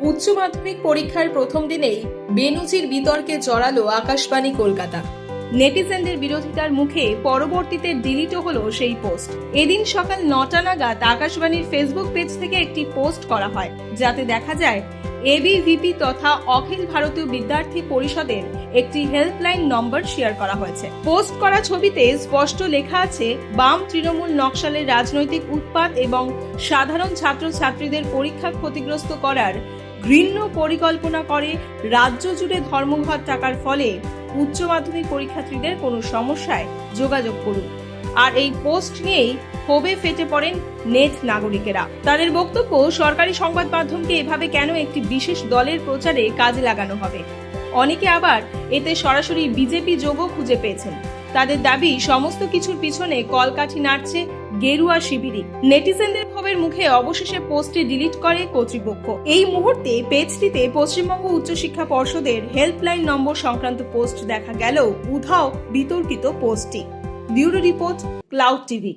উচ্চ মাধ্যমিক পরীক্ষার প্রথম দিনেই বেনুজির বিতর্কে জড়ালো আকাশবাণী কলকাতা। নেটিজেনদের বিরোধিতার মুখে পরবর্তীতে ডিলিটও হলো সেই পোস্ট। এদিন সকাল নটা নাগাদ আকাশবাণীর ফেসবুক পেজ থেকে একটি পোস্ট করা হয়, যাতে দেখা যায় এবিভিপি তথা অখিল ভারতীয় বিদ্যার্থী পরিষদের একটি হেল্পলাইন নম্বর শেয়ার করা হয়েছে। পোস্ট করা ছবিতে স্পষ্ট লেখা আছে, বাম তৃণমূল নকশালের রাজনৈতিক উৎপাত এবং সাধারণ ছাত্রছাত্রীদের পরীক্ষা ক্ষতিগ্রস্ত করার ঘৃণ্য পরিকল্পনা করে রাজ্য জুড়ে ধর্মঘট টাকার ফলে উচ্চ মাধ্যমিক পরীক্ষার্থীদের কোনো সমস্যায় যোগাযোগ করুন। আর এই পোস্ট নিয়েই ক্ষোভে ফেটে পড়েন নেট নাগরিকেরা। তাদের বক্তব্য, সরকারি সংবাদ মাধ্যমকে এভাবে কেন একটি বিশেষ দলের প্রচারে কাজে লাগানো হবে? অনেকে আবার এতে সরাসরি বিজেপি যোগও খুঁজে পেয়েছেন। তাদের দাবি, সমস্ত কিছুর পিছনে কলকাঠি নাড়ছে গেরুয়া শিবিরই। নেটিজেনদের ক্ষোভের মুখে অবশেষে পোস্টটি ডিলিট করে কর্তৃপক্ষ। এই মুহূর্তে পেজটিতে পশ্চিমবঙ্গ উচ্চশিক্ষা পর্ষদের হেল্পলাইন নম্বর সংক্রান্ত পোস্ট দেখা গেলেও উধাও বিতর্কিত পোস্টটি। Bureau report cloud TV.